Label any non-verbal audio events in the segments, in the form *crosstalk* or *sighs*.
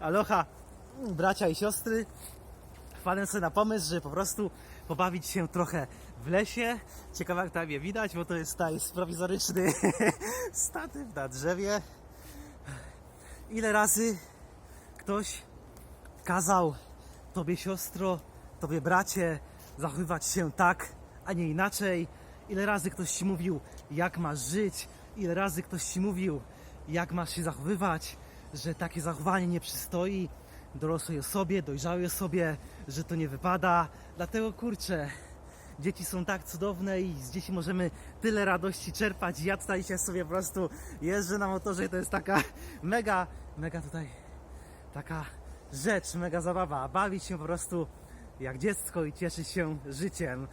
Aloha, bracia i siostry. Wpadłem sobie na pomysł, żeby po prostu pobawić się trochę w lesie. Ciekawe jak tam je widać, bo to jest tutaj jest prowizoryczny *laughs* statyw na drzewie. Ile razy ktoś kazał tobie siostro, tobie bracie zachowywać się tak, a nie inaczej? Ile razy ktoś ci mówił, jak masz żyć? Ile razy ktoś ci mówił, jak masz się zachowywać? Że takie zachowanie nie przystoi dorosłej osobie, dojrzałej osobie, że to nie wypada. Dlatego kurczę, dzieci są tak cudowne i z dzieci możemy tyle radości czerpać. Ja tutaj się sobie po prostu jeżdżę na motorze i to jest taka mega, mega tutaj taka rzecz, mega zabawa. Bawić się po prostu jak dziecko i cieszyć się życiem.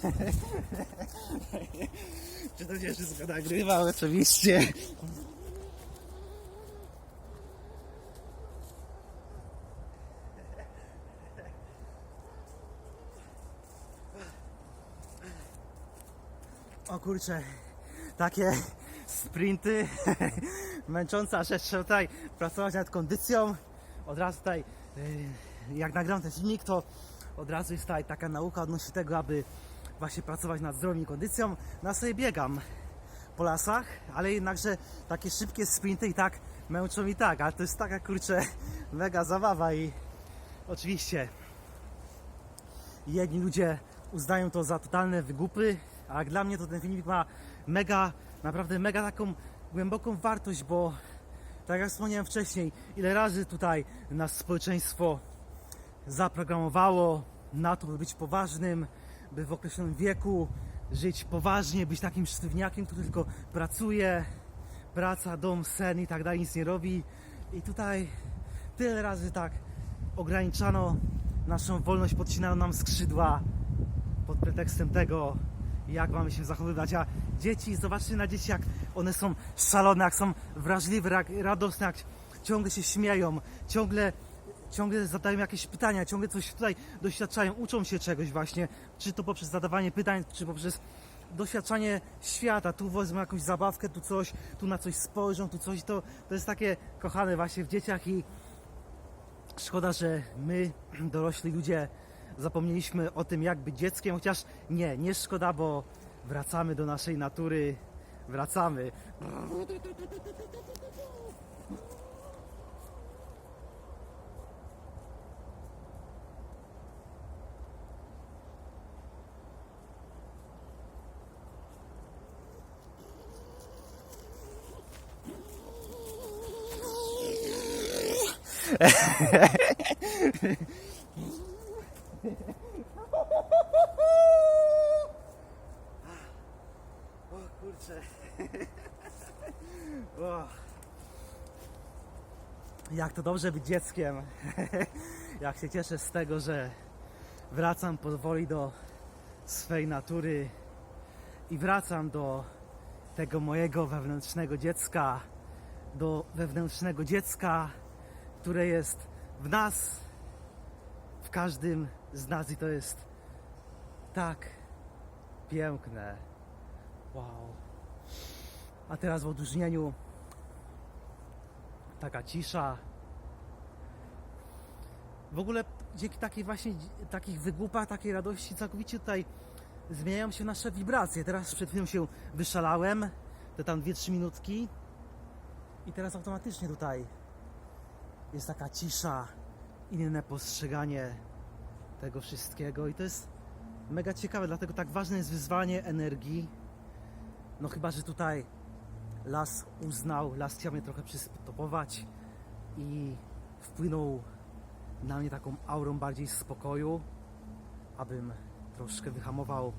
*laughs* Czy to się wszystko nagrywa? Oczywiście. O kurczę, takie sprinty, *laughs* męcząca rzecz, tutaj pracować nad kondycją. Od razu tutaj, y, jak nagram ten filmik, to od razu jest tutaj taka nauka odnośnie tego, aby właśnie pracować nad zdrowiem i kondycją. Ja sobie biegam po lasach, ale jednakże takie szybkie sprinty i tak męczą i tak, ale to jest taka kurczę mega zabawa i oczywiście jedni ludzie uznają to za totalne wygupy, a dla mnie to ten filmik ma mega, naprawdę mega taką głęboką wartość, bo tak jak wspomniałem wcześniej, ile razy tutaj nas społeczeństwo zaprogramowało na to, by być poważnym, by w określonym wieku żyć poważnie, być takim sztywniakiem, który tylko pracuje, praca, dom, sen i tak dalej, nic nie robi. I tutaj tyle razy tak ograniczano naszą wolność, podcinano nam skrzydła pod pretekstem tego, jak mamy się zachowywać. A dzieci, zobaczcie na dzieci, jak one są szalone, jak są wrażliwe, jak radosne, jak ciągle się śmieją, ciągle, ciągle zadają jakieś pytania, ciągle coś tutaj doświadczają, uczą się czegoś właśnie, czy to poprzez zadawanie pytań, czy poprzez doświadczanie świata. Tu wezmą jakąś zabawkę, tu coś, tu na coś spojrzą, tu coś. To, to jest takie kochane właśnie w dzieciach i Szkoda, że my, *clears throat* dorośli ludzie, zapomnieliśmy o tym, jak być dzieckiem, chociaż nie, nie szkoda, bo wracamy do naszej natury, wracamy. O kurczę. O. Jak to dobrze być dzieckiem. Jak się cieszę z tego, że wracam powoli do swej natury i wracam do tego mojego wewnętrznego dziecka, do wewnętrznego dziecka, które jest w nas, w każdym z nas i to jest tak piękne. Wow. A teraz w odróżnieniu taka cisza. W ogóle dzięki takiej właśnie takich wygłupach, takiej radości całkowicie tutaj zmieniają się nasze wibracje. Teraz przed chwilą się wyszalałem, te tam 2-3 minutki i teraz automatycznie tutaj jest taka cisza, inne postrzeganie tego wszystkiego i to jest mega ciekawe, dlatego tak ważne jest wyzwanie energii. No chyba, że tutaj las uznał, las chciał mnie trochę przystopować i wpłynął na mnie taką aurą bardziej spokoju, abym troszkę wyhamował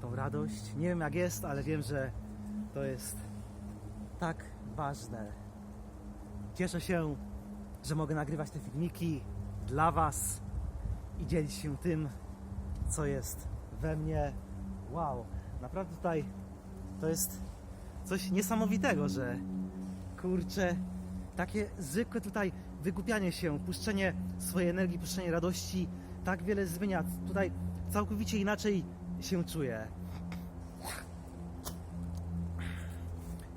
tą radość. Nie wiem jak jest, ale wiem, że to jest tak ważne. Cieszę się, że mogę nagrywać te filmiki dla Was i dzielić się tym, co jest we mnie. Wow, naprawdę tutaj to jest coś niesamowitego, że kurczę, takie zwykłe tutaj wygłupianie się, puszczenie swojej energii, puszczenie radości, tak wiele zmienia. Tutaj całkowicie inaczej się czuję.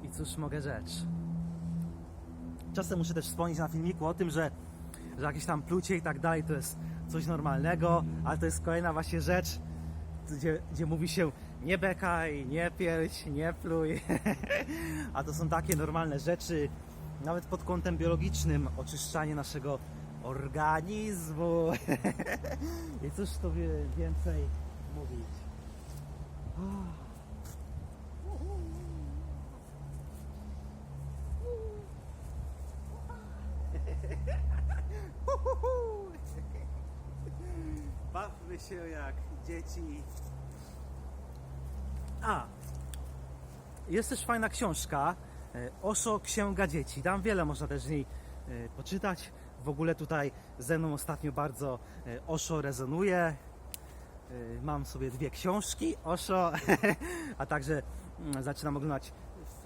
I cóż mogę rzecz? Czasem muszę też wspomnieć na filmiku o tym, że, że jakieś tam plucie i tak dalej to jest coś normalnego, ale to jest kolejna właśnie rzecz, gdzie, gdzie mówi się nie bekaj, nie pierdź, nie pluj. *laughs* A to są takie normalne rzeczy, nawet pod kątem biologicznym, oczyszczanie naszego organizmu. *laughs* I cóż to wie- więcej mówić. Bawmy się jak dzieci. A, jest też fajna książka e, Osho Księga Dzieci. Tam wiele można też z niej e, poczytać. W ogóle tutaj ze mną ostatnio bardzo e, Osho rezonuje. Mam sobie dwie książki Osho, *laughs* a także mm, zaczynam oglądać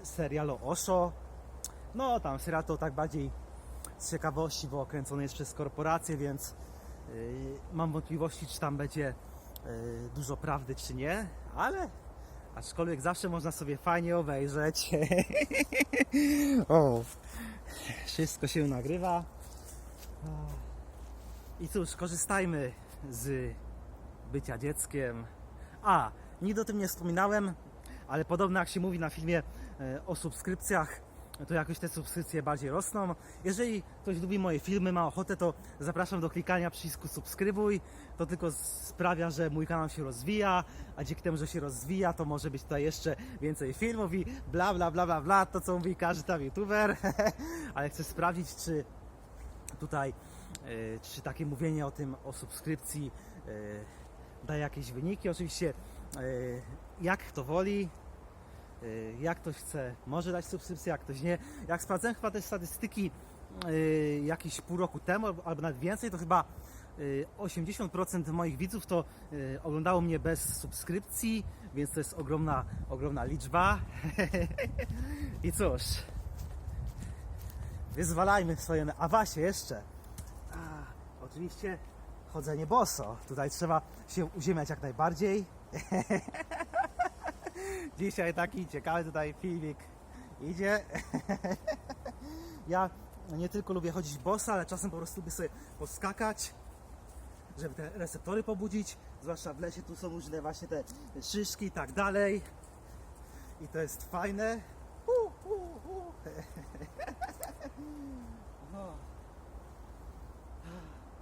serial o Osho. No, tam serial to tak bardziej z ciekawości, bo kręcony jest przez korporację, więc yy, mam wątpliwości, czy tam będzie yy, dużo prawdy, czy nie, ale aczkolwiek zawsze można sobie fajnie obejrzeć. *laughs* o, wszystko się nagrywa. I cóż, korzystajmy z bycia dzieckiem. A, nigdy o tym nie wspominałem, ale podobno jak się mówi na filmie e, o subskrypcjach, to jakoś te subskrypcje bardziej rosną. Jeżeli ktoś lubi moje filmy, ma ochotę, to zapraszam do klikania przycisku subskrybuj. To tylko sprawia, że mój kanał się rozwija, a dzięki temu, że się rozwija, to może być tutaj jeszcze więcej filmów i bla bla bla bla bla, to co mówi każdy tam youtuber. *laughs* ale chcę sprawdzić, czy tutaj, e, czy takie mówienie o tym, o subskrypcji e, daje jakieś wyniki. Oczywiście e, jak kto woli, jak ktoś chce, może dać subskrypcję, jak ktoś nie. Jak sprawdzałem chyba te statystyki e, jakieś pół roku temu, albo nawet więcej, to chyba e, 80% moich widzów to oglądało mnie bez subskrypcji, więc to jest ogromna, ogromna liczba. *laughs* I cóż, wyzwalajmy swoje... A właśnie, jeszcze. A, oczywiście chodzenie boso. Tutaj trzeba się uziemiać jak najbardziej. *laughs* Dzisiaj taki ciekawy tutaj filmik idzie. Ja nie tylko lubię chodzić boso, ale czasem po prostu lubię sobie poskakać, żeby te receptory pobudzić. Zwłaszcza w lesie tu są różne właśnie te szyszki i tak dalej. I to jest fajne. No.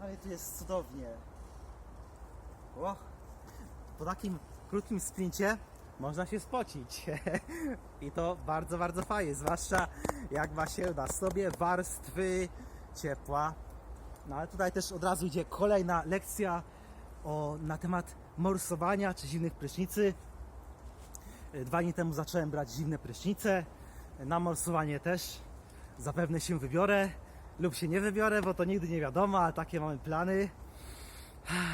Ale tu jest cudownie. O, po takim krótkim sprincie można się spocić. *laughs* I to bardzo, bardzo fajnie, zwłaszcza jak ma się na sobie warstwy ciepła. No ale tutaj też od razu idzie kolejna lekcja o, na temat morsowania czy zimnych prysznicy. Dwa dni temu zacząłem brać zimne prysznice. Na morsowanie też zapewne się wybiorę lub się nie wybiorę, bo to nigdy nie wiadomo, ale takie mamy plany. *sighs*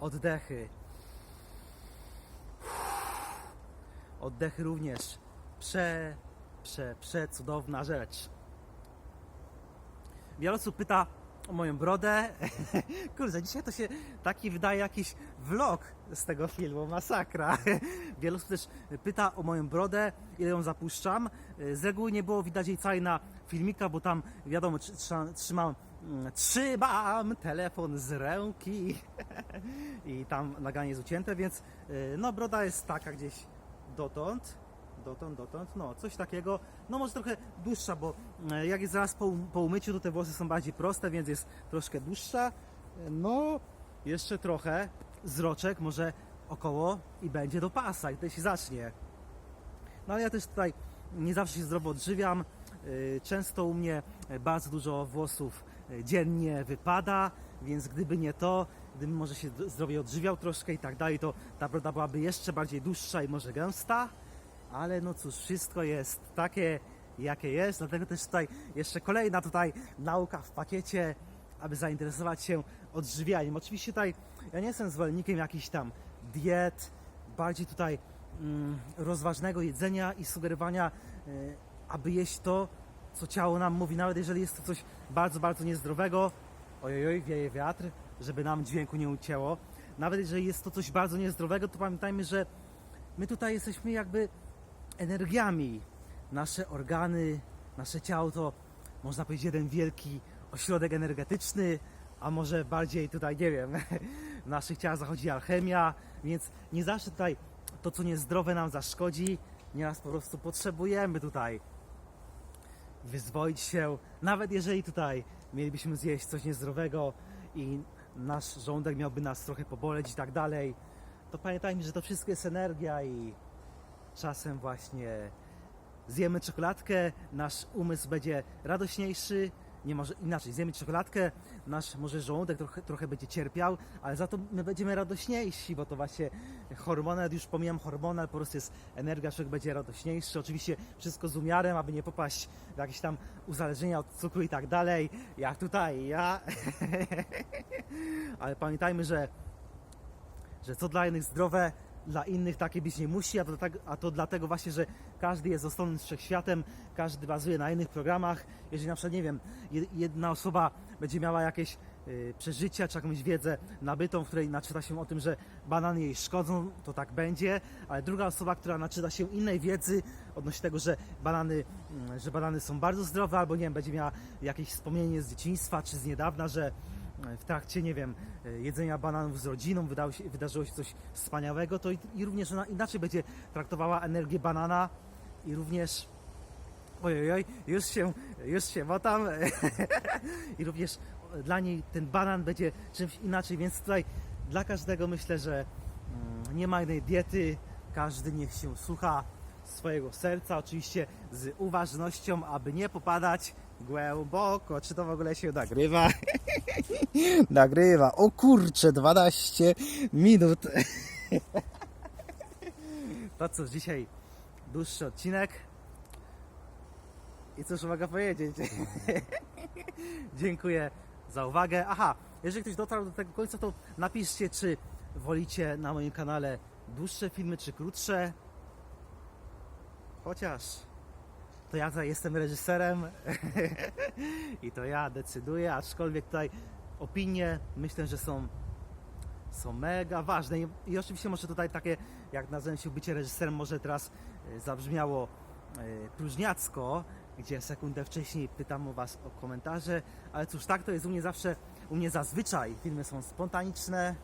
Oddechy. Oddechy również. Prze, prze, prze cudowna rzecz. Wiele osób pyta o moją brodę. *laughs* Kurde, dzisiaj to się taki wydaje jakiś vlog z tego filmu, masakra. *laughs* Wiele osób też pyta o moją brodę, ile ją zapuszczam. Z reguły nie było widać jej całej na filmika, bo tam wiadomo, tr- trza- trzymam, mm, trzymam telefon z ręki *laughs* i tam naganie jest ucięte, więc y, no broda jest taka gdzieś dotąd. Dotąd, dotąd, no coś takiego, no może trochę dłuższa, bo e, jak jest zaraz po, po umyciu, to te włosy są bardziej proste, więc jest troszkę dłuższa. E, No, jeszcze trochę, zroczek, może około i będzie do pasa i się zacznie. No ale ja też tutaj nie zawsze się zdrowo odżywiam. Yy, Często u mnie bardzo dużo włosów dziennie wypada, więc gdyby nie to, gdybym może się zdrowie odżywiał troszkę i tak dalej, to ta broda byłaby jeszcze bardziej dłuższa i może gęsta, ale no cóż, wszystko jest takie, jakie jest, dlatego też tutaj jeszcze kolejna tutaj nauka w pakiecie, aby zainteresować się odżywianiem. Oczywiście tutaj ja nie jestem zwolennikiem jakichś tam diet, bardziej tutaj mm, rozważnego jedzenia i sugerowania, y, aby jeść to, co ciało nam mówi, nawet jeżeli jest to coś bardzo, bardzo niezdrowego. Ojoj, wieje wiatr, żeby nam dźwięku nie ucięło. Nawet jeżeli jest to coś bardzo niezdrowego, to pamiętajmy, że my tutaj jesteśmy jakby energiami. Nasze organy, nasze ciało to można powiedzieć jeden wielki ośrodek energetyczny, a może bardziej tutaj, nie wiem, *laughs* w naszych ciałach zachodzi alchemia, więc nie zawsze tutaj to, co niezdrowe nam zaszkodzi, nieraz po prostu potrzebujemy tutaj wyzwoić się, nawet jeżeli tutaj mielibyśmy zjeść coś niezdrowego i nasz żołądek miałby nas trochę poboleć i tak dalej, to pamiętajmy, że to wszystko jest energia i czasem właśnie zjemy czekoladkę, nasz umysł będzie radośniejszy, nie może inaczej, zjemy czekoladkę, nasz może żołądek trochę, trochę będzie cierpiał, ale za to my będziemy radośniejsi, bo to właśnie hormony, nawet już pomijam hormony, ale po prostu jest energia, człowiek będzie radośniejszy, oczywiście wszystko z umiarem, aby nie popaść w jakieś tam uzależnienia od cukru i tak dalej, jak tutaj ja, *laughs* ale pamiętajmy, że że co dla jednych zdrowe, dla innych takie być nie musi, a to, tak, a to dlatego właśnie, że każdy jest osobnym wszechświatem, każdy bazuje na innych programach. Jeżeli na przykład, nie wiem, je- jedna osoba będzie miała jakieś y, przeżycia czy jakąś wiedzę nabytą, w której naczyta się o tym, że banany jej szkodzą, to tak będzie, ale druga osoba, która naczyta się innej wiedzy odnośnie tego, że banany, mm, że banany są bardzo zdrowe, albo nie wiem, będzie miała jakieś wspomnienie z dzieciństwa czy z niedawna, że w trakcie, nie wiem, jedzenia bananów z rodziną wydało się, wydarzyło się coś wspaniałego, to i, i również ona inaczej będzie traktowała energię banana i również ojojoj, już się, już się motam *laughs* i również dla niej ten banan będzie czymś inaczej, więc tutaj dla każdego myślę, że mm, nie ma jednej diety, każdy niech się słucha swojego serca, oczywiście z uważnością, aby nie popadać głęboko, czy to w ogóle się nagrywa? *laughs* nagrywa. O kurczę, 12 minut. *laughs* To cóż, dzisiaj dłuższy odcinek. I cóż mogę powiedzieć? *laughs* Dziękuję za uwagę. Aha, jeżeli ktoś dotarł do tego końca, to napiszcie, czy wolicie na moim kanale dłuższe filmy, czy krótsze. Chociaż to ja tutaj jestem reżyserem *laughs* i to ja decyduję, aczkolwiek tutaj opinie myślę, że są, są mega ważne. I, i oczywiście może tutaj takie, jak nazywam się bycie reżyserem, może teraz e, zabrzmiało e, próżniacko, gdzie sekundę wcześniej pytam o Was o komentarze, ale cóż, tak to jest u mnie zawsze, u mnie zazwyczaj. Filmy są spontaniczne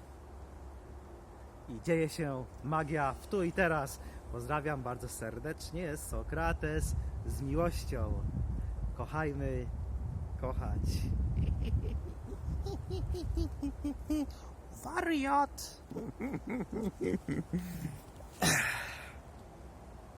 i dzieje się magia w tu i teraz. Pozdrawiam bardzo serdecznie, Sokrates z miłością. Kochajmy, kochać. Wariat! *laughs*